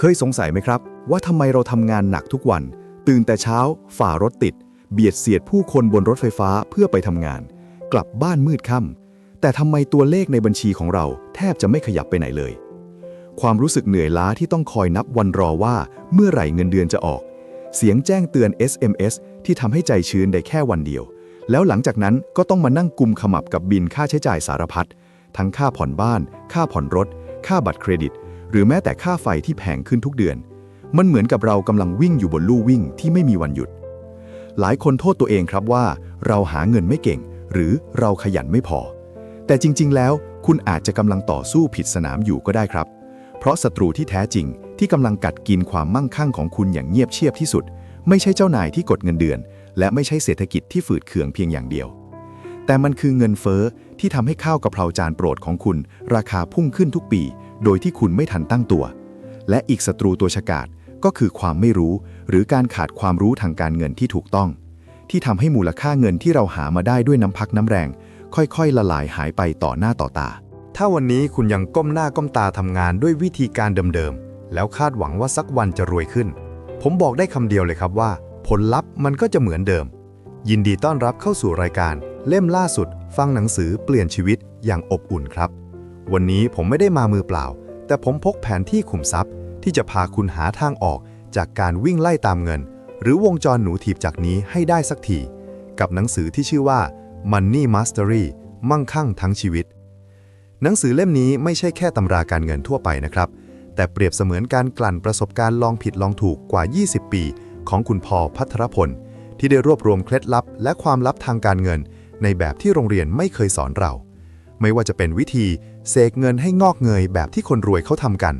เคยสงสัยไหมครับ ว่าทำไมเราทำงานหนักทุกวัน ตื่นแต่เช้า ฝ่ารถติด เบียดเสียดผู้คนบนรถไฟฟ้าเพื่อไปทำงาน กลับบ้านมืดค่ำแต่ทำไมตัวเลขในบัญชีของเราแทบจะไม่ขยับไปไหนเลย ความรู้สึกเหนื่อยล้าที่ต้องคอยนับวันรอว่าเมื่อไหร่เงินเดือนจะออก เสียงแจ้งเตือน SMS ที่ทำให้ใจชื้นได้แค่วันเดียว แล้วหลังจากนั้นก็ต้องมานั่งกุมขมับกับบินค่าใช้จ่ายสารพัดทั้งค่าผ่อนบ้าน ค่าผ่อนรถ ค่าบัตรเครดิต หรือแม้แต่ค่าไฟที่แพงขึ้นทุกเดือน มันเหมือนกับเรากำลังวิ่งอยู่บนลู่วิ่งที่ไม่มีวันหยุด หลายคนโทษตัวเองครับว่า เราหาเงินไม่เก่ง หรือเราขยันไม่พอ แต่จริง ๆ แล้วคุณอาจจะกำลังต่อสู้ผิดสนามอยู่ก็ได้ครับ เพราะศัตรูที่แท้จริงที่กำลังกัดกินความมั่งคั่งของคุณอย่างเงียบเชียบที่สุด ไม่ใช่เจ้านายที่กดเงินเดือน และไม่ใช่เศรษฐกิจที่ฝืดเคืองเพียงอย่างเดียว แต่มันคือเงินเฟ้อที่ทำให้ข้าวกะเพราจานโปรดของคุณ ราคาพุ่งขึ้นทุกปี โดยที่คุณไม่ทันตั้งตัว และอีกศัตรูตัวฉกาจก็คือความไม่รู้ หรือการขาดความรู้ทางการเงินที่ถูกต้อง ที่ทำให้มูลค่าเงินที่เราหามาได้ด้วยน้ำพักน้ำแรง ค่อยๆ ละลายหายไปต่อหน้าต่อตา ถ้าวันนี้คุณยังก้มหน้าก้มตาทำงานด้วยวิธีการเดิมๆ แล้วคาดหวังว่าสักวันจะรวยขึ้น ผมบอกได้คำเดียวเลยครับว่า ผลลัพธ์มันก็จะเหมือนเดิม ยินดีต้อนรับเข้าสู่รายการ เล่มล่าสุด ฟังหนังสือเปลี่ยนชีวิตอย่างอบอุ่นครับ วันนี้ผมไม่ได้มามือเปล่า แต่ผมพกแผนที่ขุมทรัพย์ ที่จะพาคุณหาทางออกจากการวิ่งไล่ตามเงิน หรือวงจรหนูถีบจากนี้ให้ได้สักที กับหนังสือที่ชื่อว่า Money Mastery มั่งคั่งทั้งชีวิต หนังสือเล่มนี้ไม่ใช่แค่ตำราการเงินทั่วไปนะครับ แต่เปรียบเสมือนการกลั่นประสบการณ์ลองผิดลองถูกกว่า 20 ปี ของคุณพอพัทรพลที่ได้รวบรวมเคล็ดลับ และความลับทางการเงิน ในแบบที่โรงเรียนไม่เคยสอนเรา ไม่ว่าจะเป็นวิธีเสกเงินให้งอกเงยแบบที่คนรวยเขาทำกัน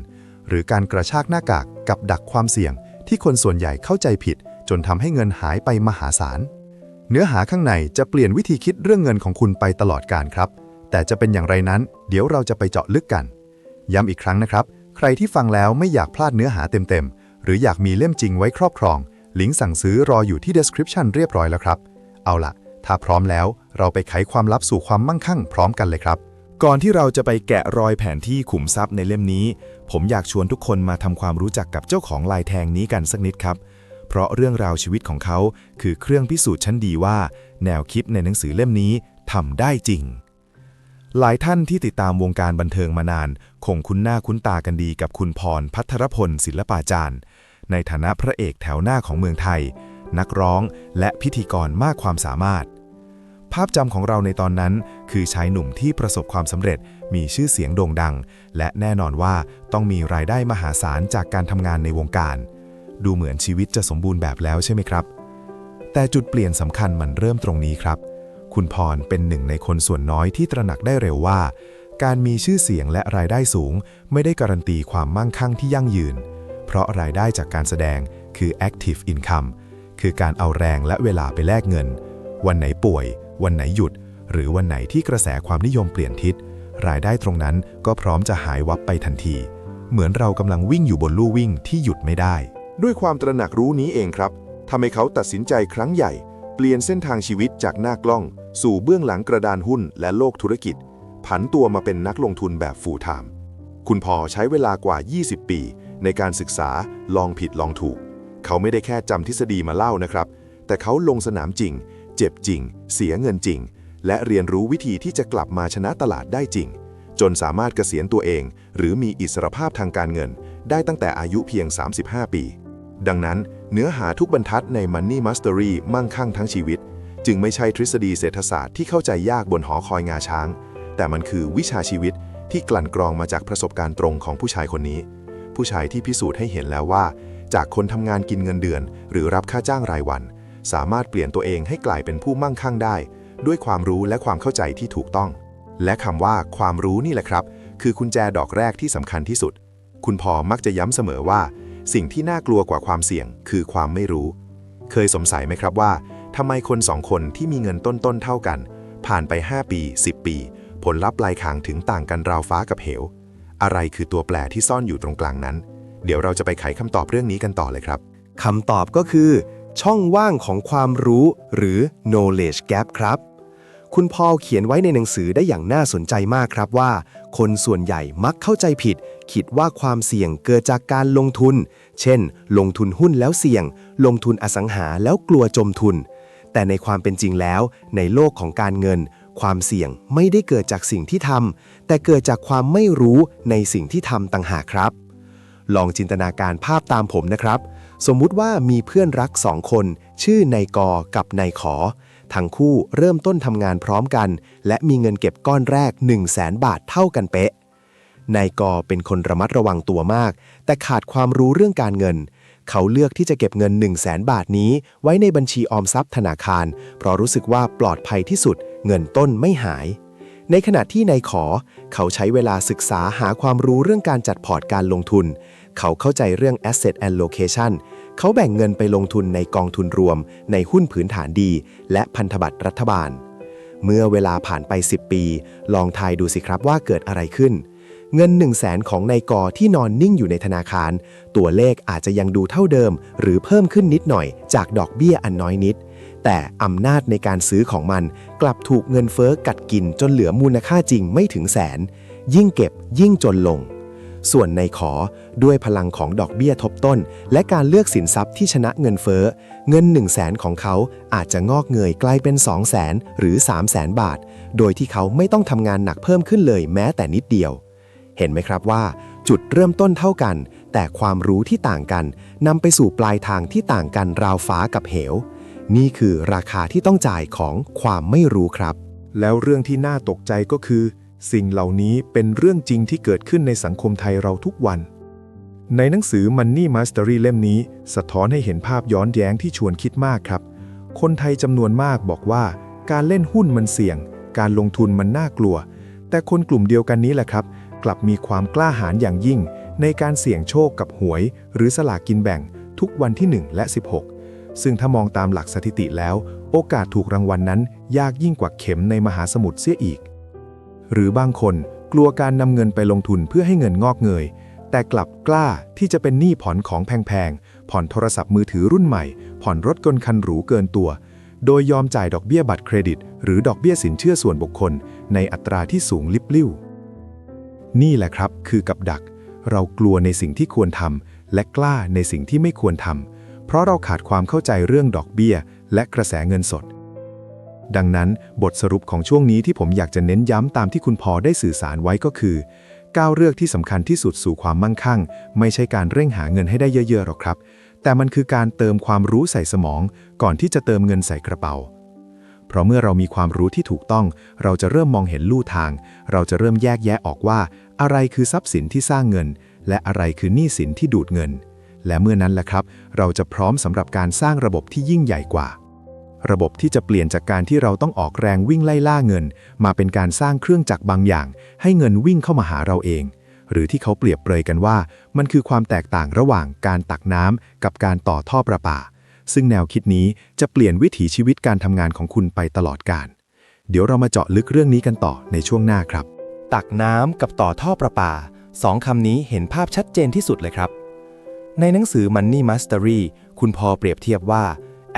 หรือการกระชากหน้ากากกับดักความเสี่ยง ที่คนส่วนใหญ่เข้าใจผิด จนทำให้เงินหายไปมหาศาล เนื้อหาข้างในจะเปลี่ยนวิธีคิดเรื่องเงินของคุณไปตลอดการครับ แต่จะเป็นอย่างไรนั้น เดี๋ยวเราจะไปเจาะลึกกัน ย้ำอีกครั้งนะครับ ใครที่ฟังแล้วไม่อยากพลาดเนื้อหาเต็มๆ หรืออยากมีเล่มจริงไว้ครอบครอง ลิงก์สั่งซื้อรออยู่ที่ description เรียบร้อยแล้วครับ เอาล่ะ ถ้าพร้อมแล้วเราไปไขความลับสู่ความมั่งคั่งพร้อมกันเลยครับ ก่อนที่เราจะไปแกะรอยแผนที่ขุมทรัพย์ในเล่มนี้ ผมอยากชวนทุกคนมาทำความรู้จักกับเจ้าของลายแทงนี้กันสักนิดครับ เพราะเรื่องราวชีวิตของเขา คือเครื่องพิสูจน์ชั้นดีว่า แนวคิดในหนังสือเล่มนี้ทำได้จริง หลายท่านที่ติดตามวงการบันเทิงมานาน คงคุ้นหน้าคุ้นตากันดีกับคุณพรพัทรพลศิลปาจารย์ ในฐานะพระเอกแถวหน้าของเมืองไทย นักร้อง และพิธีกรมากความสามารถ ภาพจำของเราในตอนนั้น คือชายหนุ่มที่ประสบความสำเร็จมีชื่อเสียงโด่งดัง และแน่นอนว่าต้องมีรายได้มหาศาลจากการทำงานในวงการ ดูเหมือนชีวิตจะสมบูรณ์แบบแล้วใช่ไหมครับ แต่จุดเปลี่ยนสำคัญมันเริ่มตรงนี้ครับ คุณพรเป็นหนึ่งในคนส่วนน้อยที่ตระหนักได้เร็วว่า การมีชื่อเสียงและรายได้สูง ไม่ได้การันตีความมั่งคั่งที่ยั่งยืน เพราะรายได้จากการแสดงคือ active income คือการเอาแรงและเวลาไปแลกเงิน วันไหนป่วย วันไหนหยุด หรือวันไหนที่กระแสความนิยมเปลี่ยนทิศ รายได้ตรงนั้นก็พร้อมจะหายวับไปทันที เหมือนเรากำลังวิ่งอยู่บนลู่วิ่งที่หยุดไม่ได้ ด้วยความตระหนักรู้นี้เองครับทำให้เขาตัดสินใจครั้งใหญ่ เปลี่ยนเส้นทางชีวิตจากหน้ากล้อง สู่เบื้องหลังกระดานหุ้นและโลกธุรกิจ ผันตัวมาเป็นนักลงทุนแบบฟูลไทม์คุณพอใช้เวลากว่า 20 ปี ในการศึกษาลองผิดลองถูก เขาไม่ได้แค่จำทฤษฎีมาเล่านะครับ แต่เขาลงสนามจริง เจ็บจริง เสียเงินจริง และเรียนรู้วิธีที่จะกลับมาชนะตลาดได้จริง จนสามารถเกษียณตัวเอง หรือมีอิสรภาพทางการเงิน ได้ตั้งแต่อายุเพียง 35 ปี ดังนั้นเนื้อหาทุกบรรทัดใน Money Mastery มั่งคั่งทั้งชีวิต จึงไม่ใช่ทฤษฎีเศรษฐศาสตร์ที่เข้าใจยากบนหอคอยงาช้าง แต่มันคือวิชาชีวิตที่กลั่นกรองมาจากประสบการณ์ตรงของผู้ชายคนนี้ ผู้ชายที่พิสูจน์ให้เห็นแล้วว่า จากคนทำงานกินเงินเดือน หรือรับค่าจ้างรายวัน สามารถเปลี่ยนตัวเองให้กลายเป็นผู้มั่งคั่งได้ ด้วยความรู้และความเข้าใจที่ถูกต้อง และคำว่าความรู้นี่แหละครับ คือกุญแจดอกแรกที่สำคัญที่สุด คุณพอมักจะย้ำเสมอว่า สิ่งที่น่ากลัวกว่าความเสี่ยง คือความไม่รู้ เคยสงสัยไหมครับว่าทำไมคนสองคนที่มีเงินต้นๆเท่ากัน ผ่านไป 5 ปี 10 ปี ผลลัพธ์ปลายทางถึงต่างกันราวฟ้ากับเหว อะไรคือตัวแปรที่ซ่อนอยู่ตรงกลางนั้น เดี๋ยวเราจะไปไขคำตอบเรื่องนี้กันต่อเลยครับคำตอบก็คือ ช่องว่างของความรู้หรือ knowledge gap ครับ คุณพอลเขียนไว้ในหนังสือได้อย่างน่าสนใจมากครับว่า คนส่วนใหญ่มักเข้าใจผิด คิดว่าความเสี่ยงเกิดจากการลงทุน เช่น ลงทุนหุ้นแล้วเสี่ยง ลงทุนอสังหาแล้วกลัวจมทุน แต่ในความเป็นจริงแล้ว ในโลกของการเงิน ความเสี่ยงไม่ได้เกิดจากสิ่งที่ทำแต่เกิดจากความไม่รู้ในสิ่งที่ทำต่างหากครับ ลองจินตนาการภาพตามผมนะครับ สมมุติว่ามีเพื่อนรักสองคน ชื่อนายกอกับนายขอ ทั้งคู่เริ่มต้นทำงานพร้อมกัน และมีเงินเก็บก้อนแรก 1 0 0 0 0แสนบาทเท่ากันเป๊ะนายกอเป็นคนระมัดระวังตัวมาก แต่ขาดความรู้เรื่องการเงิน เขาเลือกที่จะเก็บเงิน 1 0 0 0 0แสนบาทนี้ไว้ในบัญชีออมทรัพย์ธนาคาร เพราะรู้สึกว่าปลอดภัยที่สุด เงินต้นไม่หายในขณะที่นายขอ เขาใช้เวลาศึกษาหาความรู้เรื่องการจัดพอร์ตการลงทุน เขาเข้าใจเรื่อง asset allocation เขาแบ่งเงินไปลงทุนในกองทุนรวม ในหุ้นพื้นฐานดี และพันธบัตรรัฐบาล เมื่อเวลาผ่านไป 10 ปี ลองทายดูสิครับว่าเกิดอะไรขึ้น เงิน 1 0 0 0 0แสนของนายกอที่นอนนิ่งอยู่ในธนาคาร ตัวเลขอาจจะยังดูเท่าเดิม หรือเพิ่มขึ้นนิดหน่อย จากดอกเบี้ยอันน้อยนิด แต่อำนาจในการซื้อของมัน กลับถูกเงินเฟ้อกัดกินจนเหลือมูลค่าจริงไม่ถึงแสน ยิ่งเก็บยิ่งจนลง ส่วนในขอด้วยพลังของดอกเบี้ยทบต้น และการเลือกสินทรัพย์ที่ชนะเงินเฟ้อ เงิน 1 0 0 0 0แสนของเขาอาจจะงอกเงยกลายเป็น 2 0 0แสนหรือ 3 0 0แสนบาท โดยที่เขาไม่ต้องทำงานหนักเพิ่มขึ้นเลยแม้แต่นิดเดียว เห็นไหมครับว่า จุดเริ่มต้นเท่ากัน แต่ความรู้ที่ต่างกันนำไปสู่ปลายทางที่ต่างกันราวฟ้ากับเหว นี่คือราคาที่ต้องจ่ายของความไม่รู้ครับ แล้วเรื่องที่น่าตกใจก็คือ สิ่งเหล่านี้เป็นเรื่องจริงที่เกิดขึ้นในสังคมไทยเราทุกวัน ในหนังสือ Money Mastery เล่มนี้ สะท้อนให้เห็นภาพย้อนแย้งที่ชวนคิดมากครับ คนไทยจำนวนมากบอกว่า การเล่นหุ้นมันเสี่ยง การลงทุนมันน่ากลัว แต่คนกลุ่มเดียวกันนี้แหละครับ กลับมีความกล้าหาญอย่างยิ่ง ในการเสี่ยงโชคกับหวย หรือสลากกินแบ่ง ทุกวันที่ 1 และ 16 ซึ่งถ้ามองตามหลักสถิติแล้ว โอกาสถูกรางวัลนนั้น ยากยิ่งกว่าเข็มในมหาสมุทรเสียอีก หรือบางคนกลัวการนำเงินไปลงทุนเพื่อให้เงินงอกเงย แต่กลับกล้าที่จะเป็นหนี้ผ่อนของแพงๆ ผ่อนโทรศัพท์มือถือรุ่นใหม่ ผ่อนรถกลคันหรูเกินตัว โดยยอมจ่ายดอกเบี้ยบัตรเครดิต หรือดอกเบี้ยสินเชื่อส่วนบุคคล ในอัตราที่สูงลิบลิ่ว นี่แหละครับคือกับดัก เรากลัวในสิ่งที่ควรทำและกล้าในสิ่งที่ไม่ควรทำเพราะเราขาดความเข้าใจเรื่องดอกเบี้ย และกระแสเงินสด ดังนั้นบทสรุปของช่วงนี้ที่ผมอยากจะเน้นย้ำตามที่คุณพอได้สื่อสารไว้ก็คือก้าวเลือกที่สำคัญที่สุดสู่ความมั่งคั่ง ไม่ใช่การเร่งหาเงินให้ได้เยอะๆหรอกครับ แต่มันคือการเติมความรู้ใส่สมอง ก่อนที่จะเติมเงินใส่กระเป๋า เพราะเมื่อเรามีความรู้ที่ถูกต้อง เราจะเริ่มมองเห็นลู่ทาง เราจะเริ่มแยกแยะออกว่า อะไรคือทรัพย์สินที่สร้างเงิน และอะไรคือหนี้สินที่ดูดเงิน และเมื่อนั้นแหละครับ เราจะพร้อมสำหรับการสร้างระบบที่ยิ่งใหญ่กว่า ระบบที่จะเปลี่ยนจากการที่เราต้องออกแรงวิ่งไล่ล่าเงิน มาเป็นการสร้างเครื่องจักรบางอย่าง ให้เงินวิ่งเข้ามาหาเราเอง หรือที่เขาเปรียบเปรยกันว่า มันคือความแตกต่างระหว่างการตักน้ำกับการต่อท่อประปา ซึ่งแนวคิดนี้จะเปลี่ยนวิถีชีวิตการทำงานของคุณไปตลอดกาลเดี๋ยวเรามาเจาะลึกเรื่องนี้กันต่อในช่วงหน้าครับ ตักน้ำกับต่อท่อประปาสองคำนี้เห็นภาพชัดเจนที่สุดเลยครับในหนังสือ Money Mastery คุณพอเปรียบเทียบว่า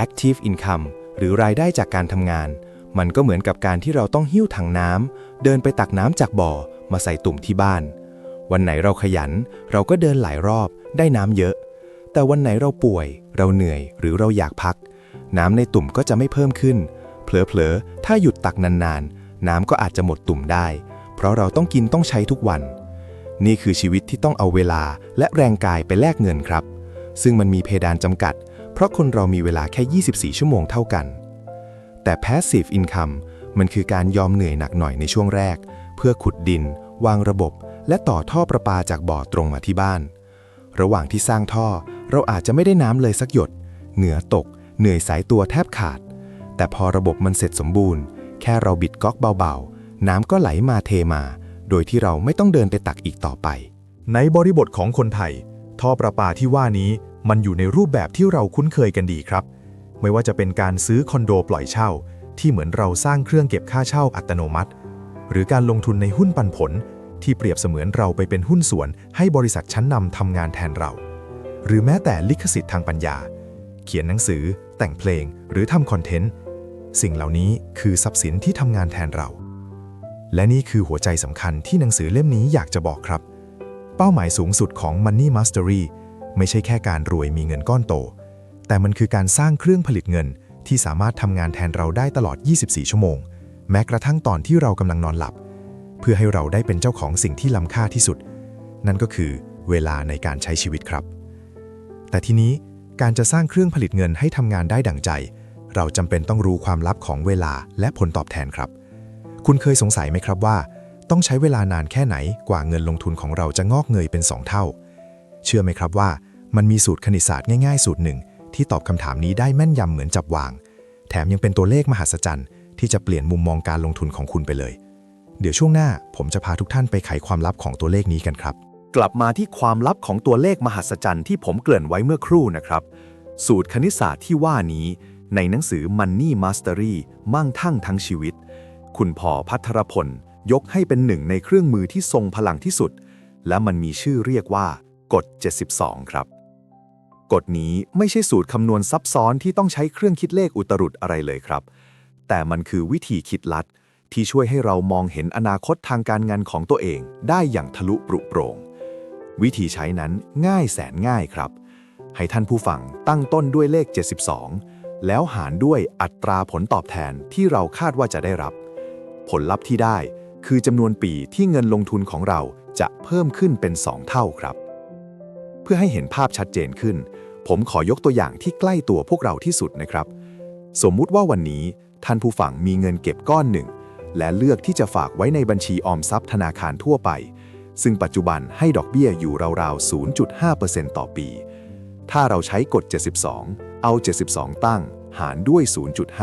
Active Income หรือรายได้จากการทำงาน มันก็เหมือนกับการที่เราต้องหิ้วถังน้ำเดินไปตักน้ำจากบ่อมาใส่ตุ่มที่บ้าน วันไหนเราขยัน เราก็เดินหลายรอบ ได้น้ำเยอะ แต่วันไหนเราป่วย เราเหนื่อยหรือเราอยากพัก น้ำในตุ่มก็จะไม่เพิ่มขึ้น เผลอๆ ถ้าหยุดตักนานๆ น้ำก็อาจจะหมดตุ่มได้ เพราะเราต้องกินต้องใช้ทุกวัน นี่คือชีวิตที่ต้องเอาเวลาและแรงกายไปแลกเงินครับ ซึ่งมันมีเพดานจำกัด เพราะคนเรามีเวลาแค่ 24 ชั่วโมงเท่ากัน แต่ passive income มันคือการยอมเหนื่อยหนักหน่อยในช่วงแรก เพื่อขุดดิน วางระบบ และต่อท่อประปาจากบ่อตรงมาที่บ้าน ระหว่างที่สร้างท่อ เราอาจจะไม่ได้น้ำเลยสักหยด เหงื่อตก เหนื่อยสายตัวแทบขาด แต่พอระบบมันเสร็จสมบูรณ์ แค่เราบิดก๊อกเบาๆ น้ำก็ไหลมาเทมา โดยที่เราไม่ต้องเดินไปตักอีกต่อไป ในบริบทของคนไทย ท่อประปาที่ว่านี้ มันอยู่ในรูปแบบที่เราคุ้นเคยกันดีครับ ไม่ว่าจะเป็นการซื้อคอนโดปล่อยเช่า ที่เหมือนเราสร้างเครื่องเก็บค่าเช่าอัตโนมัติ หรือการลงทุนในหุ้นปันผล ที่เปรียบเสมือนเราไปเป็นหุ้นส่วน ให้บริษัทชั้นนำทำงานแทนเรา หรือแม้แต่ลิขสิทธิ์ทางปัญญา เขียนหนังสือ แต่งเพลง หรือทำคอนเทนต์สิ่งเหล่านี้คือทรัพย์สินที่ทำงานแทนเรา และนี่คือหัวใจสำคัญที่หนังสือเล่มนี้อยากจะบอกครับ เป้าหมายสูงสุดของ Money Mastery ไม่ใช่แค่การรวยมีเงินก้อนโต แต่มันคือการสร้างเครื่องผลิตเงินที่สามารถทำงานแทนเราได้ตลอด 24 ชั่วโมง แม้กระทั่งตอนที่เรากำลังนอนหลับ เพื่อให้เราได้เป็นเจ้าของสิ่งที่ล้ำค่าที่สุด นั่นก็คือเวลาในการใช้ชีวิตครับ แต่ทีนี้การจะสร้างเครื่องผลิตเงินให้ทำงานได้ดั่งใจ เราจำเป็นต้องรู้ความลับของเวลาและผลตอบแทนครับ คุณเคยสงสัยไหมครับว่า ต้องใช้เวลานานแค่ไหนกว่าเงินลงทุนของเราจะงอกเงยเป็น 2 เท่า เชื่อไหมครับว่า มันมีสูตรคณิตศาสตร์ง่ายๆ สูตรหนึ่ง ที่ตอบคำถามนี้ได้แม่นยำเหมือนจับวาง แถมยังเป็นตัวเลขมหัศจรรย์ ที่จะเปลี่ยนมุมมองการลงทุนของคุณไปเลย เดี๋ยวช่วงหน้าผมจะพาทุกท่านไปไขความลับของตัวเลขนี้กันครับ กลับมาที่ความลับของตัวเลขมหัศจรรย์ที่ผมเกริ่นไว้เมื่อครู่นะครับ สูตรคณิตศาสตร์ที่ว่านี้ ในหนังสือ Money Mastery มั่งคั่งทั้งชีวิต คุณพอพัทรพลยกให้เป็นหนึ่งในเครื่องมือที่ทรงพลังที่สุด และมันมีชื่อเรียกว่า กฎ 72 ครับ กฎนี้ไม่ใช่สูตรคำนวณซับซ้อนที่ต้องใช้เครื่องคิดเลขอุตรุดอะไรเลยครับ แต่มันคือวิธีคิดลัด ที่ช่วยให้เรามองเห็นอนาคตทางการงานของตัวเองได้อย่างทะลุปรุโปร่งวิธีใช้นั้นง่ายแสนง่ายครับ ให้ท่านผู้ฟังตั้งต้นด้วยเลข 72 แล้วหารด้วยอัตราผลตอบแทนที่เราคาดว่าจะได้รับ ผลลัพธ์ที่ได้คือจำนวนปีที่เงินลงทุนของเราจะเพิ่มขึ้นเป็น 2 เท่าครับ เพื่อให้เห็นภาพชัดเจนขึ้น ผมขอยกตัวอย่างที่ใกล้ตัวพวกเราที่สุดนะครับ สมมุติว่าวันนี้ท่านผู้ฟังมีเงินเก็บก้อนหนึ่ง และเลือกที่จะฝากไว้ในบัญชีออมทรัพย์ธนาคารทั่วไป ซึ่งปัจจุบันให้ดอกเบี้ยอยู่ราวๆ 0.5%ต่อปี ถ้าเราใช้กฎ 72 เอา 72 ตั้ง หารด้วย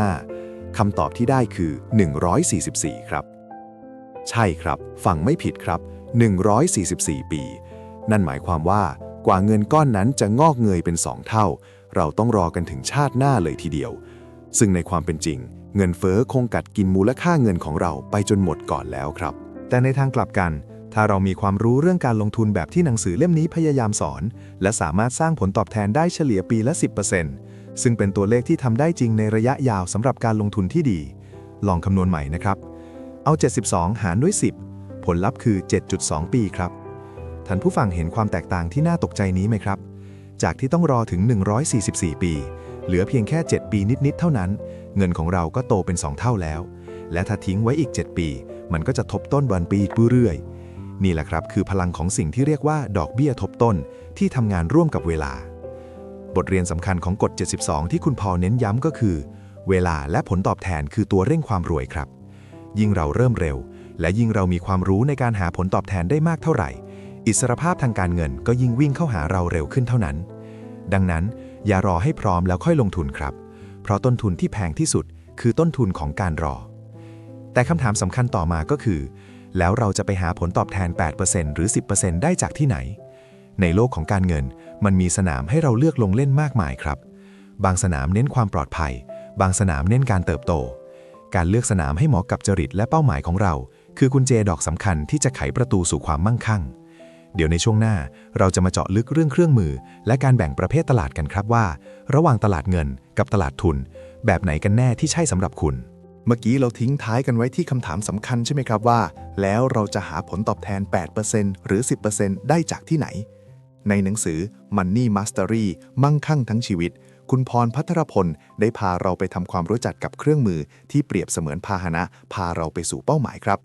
0.5 คำตอบที่ได้คือ 144 ครับ ใช่ครับ ฟังไม่ผิดครับ 144 ปี นั่นหมายความว่า กว่าเงินก้อนนั้นจะงอกเงยเป็น2เท่า เราต้องรอกันถึงชาติหน้าเลยทีเดียว ซึ่งในความเป็นจริง เงินเฟ้อคงกัดกินมูลค่าเงินของเราไปจนหมดก่อนแล้วครับ แต่ในทางกลับกัน ถ้าเรามีความรู้เรื่องการลงทุนแบบที่หนังสือเล่มนี้พยายามสอน และสามารถสร้างผลตอบแทนได้เฉลี่ยปีละ 10%ซึ่งเป็นตัวเลขที่ทำได้จริงในระยะยาวสำหรับการลงทุนที่ดี ลองคำนวณใหม่นะครับ เอา 72 หารด้วย 10 ผลลัพธ์คือ 7.2 ปีครับ ท่านผู้ฟังเห็นความแตกต่างที่น่าตกใจนี้ไหมครับ จากที่ต้องรอถึง 144 ปี เหลือเพียงแค่ 7 ปีนิด ๆ เท่านั้น เงินของเราก็โตเป็น 2 เท่าแล้ว และถ้าทิ้งไว้อีก 7 ปี มันก็จะทบต้นวันปีเรื่อยๆนี่แหละครับคือพลังของสิ่งที่เรียกว่าดอกเบี้ยทบต้นที่ทำงานร่วมกับเวลา บทเรียนสำคัญของกฎ 72 ที่คุณพอลเน้นย้ำก็คือ เวลาและผลตอบแทนคือตัวเร่งความรวยครับ ยิ่งเราเริ่มเร็ว และยิ่งเรามีความรู้ในการหาผลตอบแทนได้มากเท่าไหร่ อิสรภาพทางการเงินก็ยิ่งวิ่งเข้าหาเราเร็วขึ้นเท่านั้น ดังนั้นอย่ารอให้พร้อมแล้วค่อยลงทุนครับ เพราะต้นทุนที่แพงที่สุดคือต้นทุนของการรอ แต่คำถามสำคัญต่อมาก็คือ แล้วเราจะไปหาผลตอบแทน 8%หรือ 10%ได้จากที่ไหน ในโลกของการเงินมันมีสนามให้เราเลือกลงเล่นมากมายครับ บางสนามเน้นความปลอดภัย บางสนามเน้นการเติบโต การเลือกสนามให้เหมาะกับจริตและเป้าหมายของเรา คือกุญแจดอกสำคัญที่จะไขประตูสู่ความมั่งคั่ง เดี๋ยวในช่วงหน้าเราจะมาเจาะลึกเรื่องเครื่องมือ และการแบ่งประเภทตลาดกันครับว่า ระหว่างตลาดเงินกับตลาดทุน แบบไหนกันแน่ที่ใช่สำหรับคุณ เมื่อกี้เราทิ้งท้ายกันไว้ที่คำถามสำคัญใช่ไหมครับว่า แล้วเราจะหาผลตอบแทน 8%หรือ 10%ได้จากที่ไหน ในหนังสือ Money Mastery มั่งคั่งทั้งชีวิต คุณพรพัทรพลได้พาเราไปทำความรู้จักกับเครื่องมือที่เปรียบเสมือนพาหนะ พาเราไปสู่เป้าหมายครับ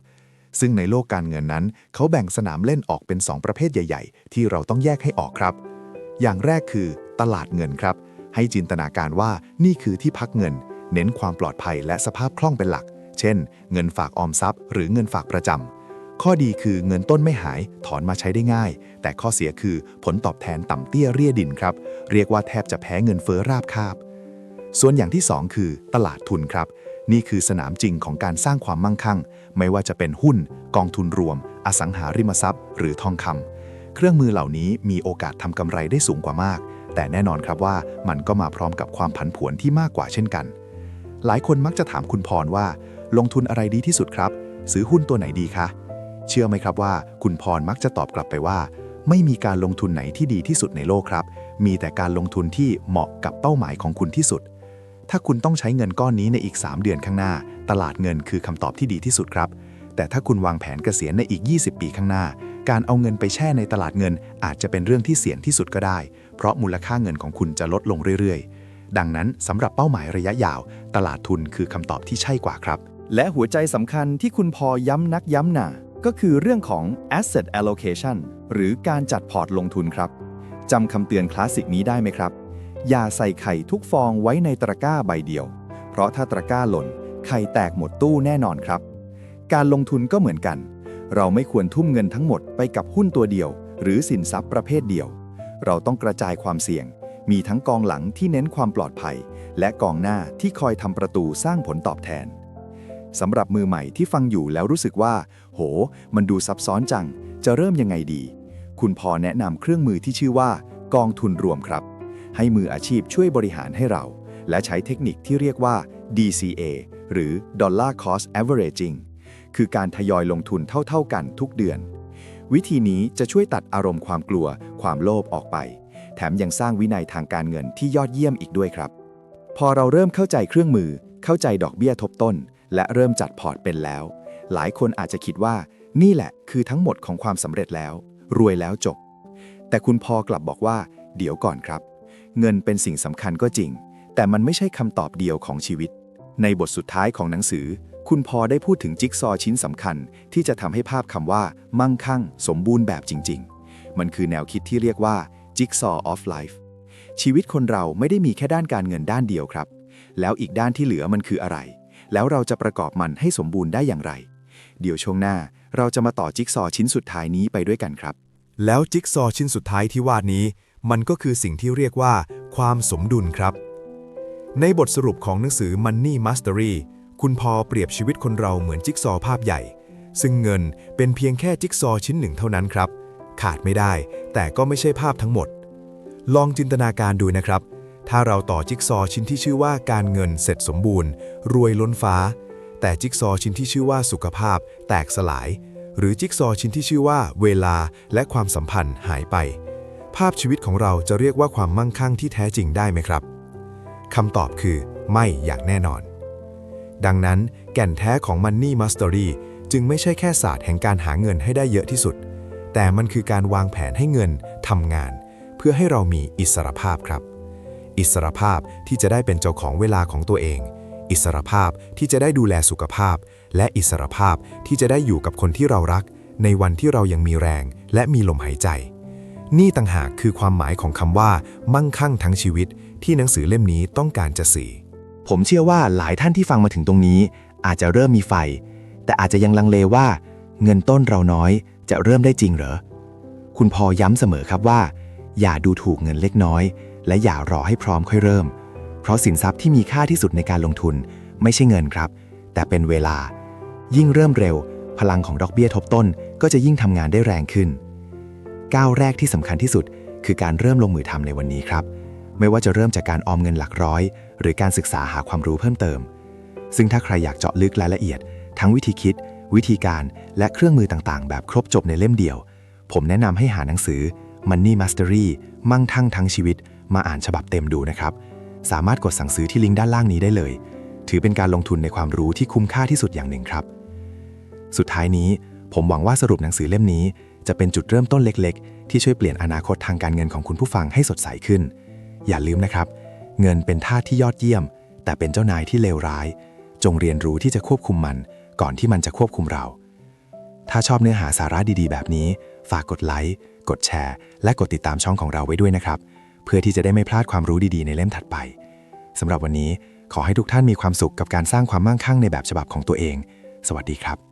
ซึ่งในโลกการเงินนั้น เขาแบ่งสนามเล่นออกเป็น 2 ประเภทใหญ่ ๆ ที่เราต้องแยกให้ออกครับ อย่างแรกคือตลาดเงินครับ ให้จินตนาการว่านี่คือที่พักเงิน เน้นความปลอดภัยและสภาพคล่องเป็นหลัก เช่น เงินฝากออมทรัพย์ หรือเงินฝากประจำข้อดีคือเงินต้นไม่หาย ถอนมาใช้ได้ง่าย แต่ข้อเสียคือผลตอบแทนต่ำเตี้ยเรียดินครับ เรียกว่าแทบจะแพ้เงินเฟ้อราบคาบ ส่วนอย่างที่ 2 คือ ตลาดทุนครับ นี่คือสนามจริงของการสร้างความมั่งคั่ง ไม่ว่าจะเป็นหุ้น กองทุนรวม อสังหาริมทรัพย์ หรือทองคำเครื่องมือเหล่านี้มีโอกาสทำกำไรได้สูงกว่ามาก แต่แน่นอนครับว่ามันก็มาพร้อมกับความผันผวนที่มากกว่าเช่นกัน หลายคนมักจะถามคุณพรว่า ลงทุนอะไรดีที่สุดครับ ซื้อหุ้นตัวไหนดีคะเชื่อไหมครับว่า คุณพรมักจะตอบกลับไปว่า ไม่มีการลงทุนไหนที่ดีที่สุดในโลกครับ มีแต่การลงทุนที่เหมาะกับเป้าหมายของคุณที่สุด ถ้าคุณต้องใช้เงินก้อนนี้ในอีก 3 เดือนข้างหน้า ตลาดเงินคือคำตอบที่ดีที่สุดครับ แต่ถ้าคุณวางแผนเกษียณในอีก 20 ปีข้างหน้า การเอาเงินไปแช่ในตลาดเงิน อาจจะเป็นเรื่องที่เสี่ยงที่สุดก็ได้ เพราะมูลค่าเงินของคุณจะลดลงเรื่อยๆ ดังนั้นสำหรับเป้าหมายระยะยาว ตลาดทุนคือคำตอบที่ใช่กว่าครับ และหัวใจสำคัญที่คุณพอย้ำนักย้ำหนาก็คือเรื่องของ asset allocation หรือการจัดพอร์ตลงทุนครับจำคำเตือนคลาสสิกนี้ได้ไหมครับ อย่าใส่ไข่ทุกฟองไว้ในตะกร้าใบเดียว เพราะถ้าตะกร้าหล่น ไข่แตกหมดตู้แน่นอนครับ การลงทุนก็เหมือนกัน เราไม่ควรทุ่มเงินทั้งหมดไปกับหุ้นตัวเดียว หรือสินทรัพย์ประเภทเดียว เราต้องกระจายความเสี่ยง มีทั้งกองหลังที่เน้นความปลอดภัย และกองหน้าที่คอยทำประตูสร้างผลตอบแทนสำหรับมือใหม่ที่ฟังอยู่แล้วรู้สึกว่า โห มันดูซับซ้อนจัง จะเริ่มยังไงดี คุณพอแนะนำเครื่องมือที่ชื่อว่า กองทุนรวมครับ ให้มืออาชีพช่วยบริหารให้เรา และใช้เทคนิคที่เรียกว่า DCA หรือ Dollar Cost Averaging คือการทยอยลงทุนเท่าๆกันทุกเดือน วิธีนี้จะช่วยตัดอารมณ์ความกลัว ความโลภออกไป แถมยังสร้างวินัยทางการเงินที่ยอดเยี่ยมอีกด้วยครับ พอเราเริ่มเข้าใจเครื่องมือ เข้าใจดอกเบี้ยทบต้น และเริ่มจัดพอร์ตเป็นแล้ว หลายคนอาจจะคิดว่า นี่แหละคือทั้งหมดของความสำเร็จแล้ว รวยแล้วจบ แต่คุณพอกลับบอกว่า เดี๋ยวก่อนครับ เงินเป็นสิ่งสำคัญก็จริง แต่มันไม่ใช่คำตอบเดียวของชีวิต ในบทสุดท้ายของหนังสือ คุณพอได้พูดถึงจิ๊กซอว์ชิ้นสำคัญ ที่จะทำให้ภาพคำว่า มั่งคั่ง สมบูรณ์แบบจริง ๆ มันคือแนวคิดที่เรียกว่า Jigsaw of Life ชีวิตคนเราไม่ได้มีแค่ด้านการเงินด้านเดียวครับ แล้วอีกด้านที่เหลือมันคืออะไร แล้วเราจะประกอบมันให้สมบูรณ์ได้อย่างไร เดี๋ยวช่วงหน้าเราจะมาต่อจิ๊กซอว์ชิ้นสุดท้ายนี้ไปด้วยกันครับ แล้วจิ๊กซอว์ชิ้นสุดท้ายที่วาดนี้ มันก็คือสิ่งที่เรียกว่า ความสมดุลครับ ในบทสรุปของหนังสือ Money Mastery คุณพอเปรียบชีวิตคนเราเหมือนจิ๊กซอว์ภาพใหญ่ ซึ่งเงินเป็นเพียงแค่จิ๊กซอว์ชิ้นหนึ่งเท่านั้นครับ ขาดไม่ได้ แต่ก็ไม่ใช่ภาพทั้งหมด ลองจินตนาการดูนะครับ ถ้าเราต่อจิ๊กซอว์ชิ้นที่ชื่อว่าการเงินเสร็จสมบูรณ์ รวยล้นฟ้า แต่จิ๊กซอว์ชิ้นที่ชื่อว่าสุขภาพ แตกสลาย หรือจิ๊กซอว์ชิ้นที่ชื่อว่า เวลาและความสัมพันธ์หายไป ภาพชีวิตของเราจะเรียกว่าความมั่งคั่งที่แท้จริงได้ไหมครับคำตอบคือ ไม่อย่างแน่นอน ดังนั้นแก่นแท้ของ Money Mastery จึงไม่ใช่แค่ศาสตร์แห่งการหาเงินให้ได้เยอะที่สุด แต่มันคือการวางแผนให้เงินทำงาน เพื่อให้เรามีอิสรภาพครับ อิสรภาพที่จะได้เป็นเจ้าของเวลาของตัวเอง อิสรภาพที่จะได้ดูแลสุขภาพ และอิสรภาพที่จะได้อยู่กับคนที่เรารัก ในวันที่เรายังมีแรง และมีลมหายใจ นี่ต่างหากคือความหมายของคำว่า มั่งคั่งทั้งชีวิต ที่หนังสือเล่มนี้ต้องการจะสื่อ ผมเชื่อว่าหลายท่านที่ฟังมาถึงตรงนี้ อาจจะเริ่มมีไฟ แต่อาจจะยังลังเลว่า เงินต้นเราน้อยจะเริ่มได้จริงเหรอ คุณพอย้ำเสมอครับว่า อย่าดูถูกเงินเล็กน้อย และอย่ารอให้พร้อมค่อยเริ่ม เพราะสินทรัพย์ที่มีค่าที่สุดในการลงทุน ไม่ใช่เงินครับ แต่เป็นเวลา ยิ่งเริ่มเร็ว พลังของดอกเบี้ยทบต้นก็จะยิ่งทำงานได้แรงขึ้น ก้าวแรกที่สำคัญที่สุด คือการเริ่มลงมือทำในวันนี้ครับ ไม่ว่าจะเริ่มจากการออมเงินหลักร้อย หรือการศึกษาหาความรู้เพิ่มเติม ซึ่งถ้าใครอยากเจาะลึกรายละเอียด ทั้งวิธีคิด วิธีการและเครื่องมือต่างๆ แบบครบจบในเล่มเดียว ผมแนะนำให้หาหนังสือ Money Mastery มั่งคั่งทั้งชีวิต มาอ่านฉบับเต็มดูนะครับ สามารถกดสั่งซื้อที่ลิงก์ด้านล่างนี้ได้เลย ถือเป็นการลงทุนในความรู้ที่คุ้มค่าที่สุดอย่างหนึ่งครับ สุดท้ายนี้ผมหวังว่าสรุปหนังสือเล่มนี้ จะเป็นจุดเริ่มต้นเล็กๆ ที่ช่วยเปลี่ยนอนาคตทางการเงินของคุณผู้ฟังให้สดใสขึ้น อย่าลืมนะครับ เงินเป็นท่าที่ยอดเยี่ยม แต่เป็นเจ้านายที่เลวร้าย จงเรียนรู้ที่จะควบคุมมัน ก่อนที่มันจะควบคุมเรา ถ้าชอบเนื้อหาสาระดีๆ แบบนี้ ฝากกดไลค์กดแชร์ และกดติดตามช่องของเราไว้ด้วยนะครับ เพื่อที่จะได้ไม่พลาดความรู้ดีๆ ในเล่มถัดไปสำหรับวันนี้ขอให้ทุกท่านมีความสุขกับการสร้างความมั่งคั่งในแบบฉบับของตัวเอง สวัสดีครับ